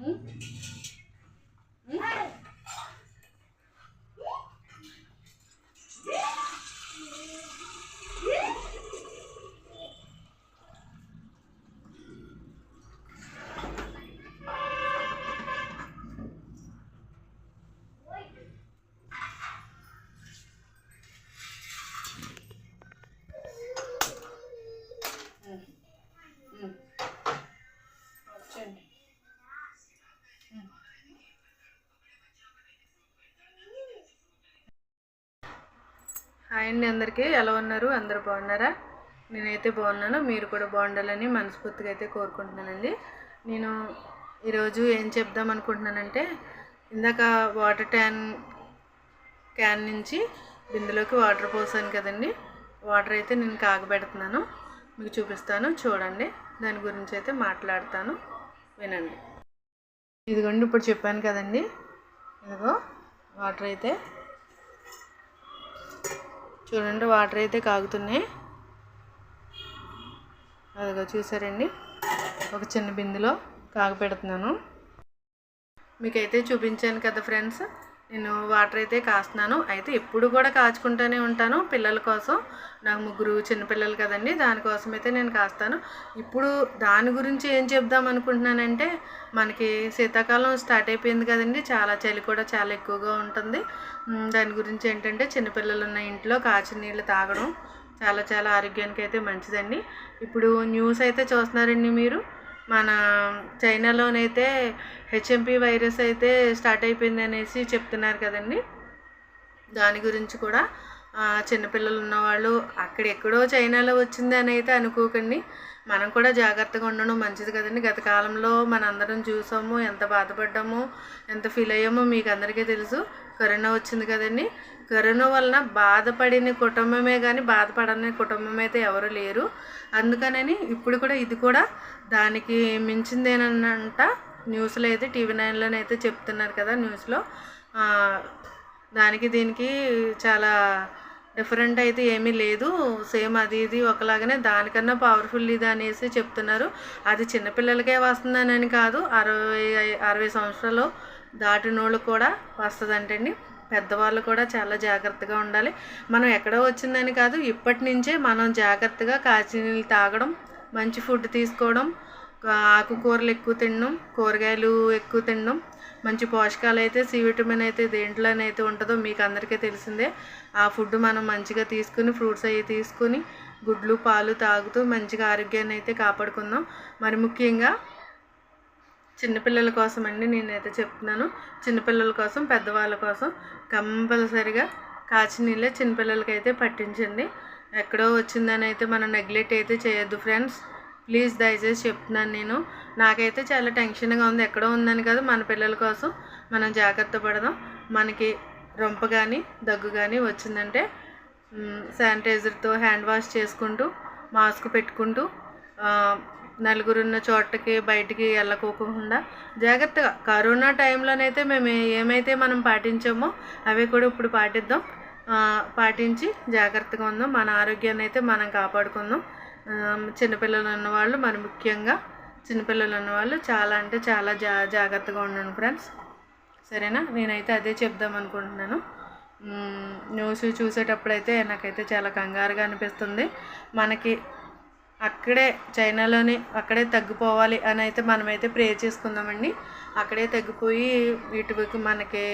嗯？హాయ్ అండి అందరికీ. ఎలా ఉన్నారు? అందరూ బాగున్నారా? నేనైతే బాగున్నాను. మీరు కూడా బాగుండాలని మనస్ఫూర్తిగా అయితే కోరుకుంటున్నానండి. నేను ఈరోజు ఏం చెప్దాం అనుకుంటున్నానంటే ఇందాక వాటర్ ట్యాన్ క్యాన్ నుంచి బిందులోకి వాటర్ పోసాను కదండి. వాటర్ అయితే నేను కాగబెడుతున్నాను. మీకు చూపిస్తాను. చూడండి. దాని గురించి అయితే మాట్లాడతాను. వినండి. ఇదిగోండి ఇప్పుడు చెప్పాను కదండి. ఇదిగో వాటర్ అయితే చూడండి వాటర్ అయితే కాగుతున్నాయి. అదిగో చూసారండి ఒక చిన్న బిందులో కాగపెడుతున్నాను. మీకైతే చూపించాను కదా ఫ్రెండ్స్. నేను వాటర్ అయితే కాస్తున్నాను. అయితే ఎప్పుడు కూడా కాచుకుంటూనే ఉంటాను పిల్లల కోసం. నాకు ముగ్గురు చిన్నపిల్లలు కదండి దానికోసం అయితే నేను కాస్తాను. ఇప్పుడు దాని గురించి ఏం చెప్దాం అనుకుంటున్నానంటే మనకి శీతాకాలం స్టార్ట్ అయిపోయింది కదండి చాలా చలి కూడా చాలా ఎక్కువగా ఉంటుంది. దాని గురించి ఏంటంటే చిన్నపిల్లలు ఉన్న ఇంట్లో కాచిన నీళ్ళు తాగడం చాలా చాలా ఆరోగ్యానికి అయితే మంచిదండి. ఇప్పుడు న్యూస్ అయితే చూస్తున్నారండి మీరు. మన చైనాలోనైతే హెచ్ఎంపి వైరస్ అయితే స్టార్ట్ అయిపోయింది అనేసి చెప్తున్నారు కదండి. దాని గురించి కూడా చిన్నపిల్లలు ఉన్నవాళ్ళు అక్కడెక్కడో చైనాలో వచ్చింది అని అయితే అనుకోకండి. మనం కూడా జాగ్రత్తగా ఉండడం మంచిది కదండి. గత కాలంలో మనందరం చూసాము ఎంత బాధపడ్డామో ఎంత ఫీల్ అయ్యామో మీకు అందరికీ తెలుసు. కరోనా వచ్చింది కదండి. కరోనా వలన బాధపడిన కుటుంబమే కానీ బాధపడని కుటుంబం అయితే ఎవరు లేరు. అందుకనని ఇప్పుడు కూడా ఇది కూడా దానికి మించిందేనంట న్యూస్లో అయితే టీవీ నైన్లోనైతే చెప్తున్నారు కదా న్యూస్లో. దానికి దీనికి చాలా డిఫరెంట్ అయితే ఏమీ లేదు. సేమ్ అది ఇది ఒకలాగానే దానికన్నా పవర్ఫుల్ ఇది అనేసి చెప్తున్నారు. అది చిన్నపిల్లలకే వస్తుందని కాదు అరవై అరవై సంవత్సరాలు దాటినోళ్ళు కూడా వస్తుందంటండి. పెద్దవాళ్ళు కూడా చాలా జాగ్రత్తగా ఉండాలి. మనం ఎక్కడో వచ్చిందని కాదు ఇప్పటి నుంచే మనం జాగ్రత్తగా కాచి నీళ్ళు తాగడం మంచి ఫుడ్ తీసుకోవడం ఆకుకూరలు ఎక్కువ తినడం కూరగాయలు ఎక్కువ తినడం మంచి పోషకాలు అయితే సి విటమిన్ అయితే దేంట్లోనైతే ఉంటుందో మీకు అందరికీ తెలిసిందే. ఆ ఫుడ్ మనం మంచిగా తీసుకుని ఫ్రూట్స్ అవి తీసుకుని గుడ్లు పాలు తాగుతూ మంచిగా ఆరోగ్యాన్ని అయితే కాపాడుకుందాం. మరి ముఖ్యంగా చిన్నపిల్లల కోసం అండి నేనైతే చెప్తున్నాను. చిన్నపిల్లల కోసం పెద్దవాళ్ళ కోసం కంపల్సరిగా కాచి నీళ్ళే చిన్నపిల్లలకి అయితే పట్టించండి. ఎక్కడో వచ్చిందని అయితే మనం నెగ్లెక్ట్ అయితే చేయొద్దు ఫ్రెండ్స్ ప్లీజ్ దయచేసి చెప్తున్నాను నేను. నాకైతే చాలా టెన్షన్గా ఉంది. ఎక్కడో ఉందని కాదు మన పిల్లల కోసం మనం జాగ్రత్త పడదాం. మనకి రొంప కానీ దగ్గు కానీ వచ్చిందంటే శానిటైజర్తో హ్యాండ్ వాష్ చేసుకుంటూ మాస్క్ పెట్టుకుంటూ నలుగురున్న చోటకి బయటికి వెళ్ళకోకుండా జాగ్రత్తగా. కరోనా టైంలోనైతే మేము ఏమైతే మనం పాటించామో అవి కూడా ఇప్పుడు పాటిద్దాం. పాటించి జాగ్రత్తగా ఉందాం. మన ఆరోగ్యాన్ని అయితే మనం కాపాడుకుందాం. చిన్నపిల్లలు ఉన్నవాళ్ళు మరి ముఖ్యంగా చిన్నపిల్లలు ఉన్నవాళ్ళు చాలా అంటే చాలా జా జాగ్రత్తగా ఉండండి ఫ్రెండ్స్. సరేనా? నేనైతే అదే చెప్దాం అనుకుంటున్నాను. న్యూస్ చూసేటప్పుడైతే నాకైతే చాలా కంగారుగా అనిపిస్తుంది. మనకి అక్కడే చైనాలోనే అక్కడే తగ్గిపోవాలి అని అయితే మనమైతే ప్రే చేసుకుందామండి. అక్కడే తగ్గిపోయి వీటికి మనకి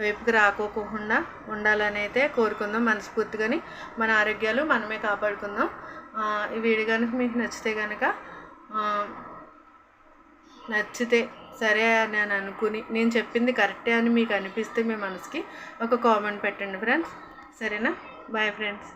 వైపుకి రాకోకుండా ఉండాలని అయితే కోరుకుందాం మనస్ఫూర్తిగాని. మన ఆరోగ్యాలు మనమే కాపాడుకుందాం. ఈ వీడియో కనుక మీకు నచ్చితే కనుక నచ్చితే సరే అని నేను అనుకుని నేను చెప్పింది కరెక్టే అని మీకు అనిపిస్తే మీ మనసుకి ఒక కామెంట్ పెట్టండి ఫ్రెండ్స్. సరేనా? Bye friends.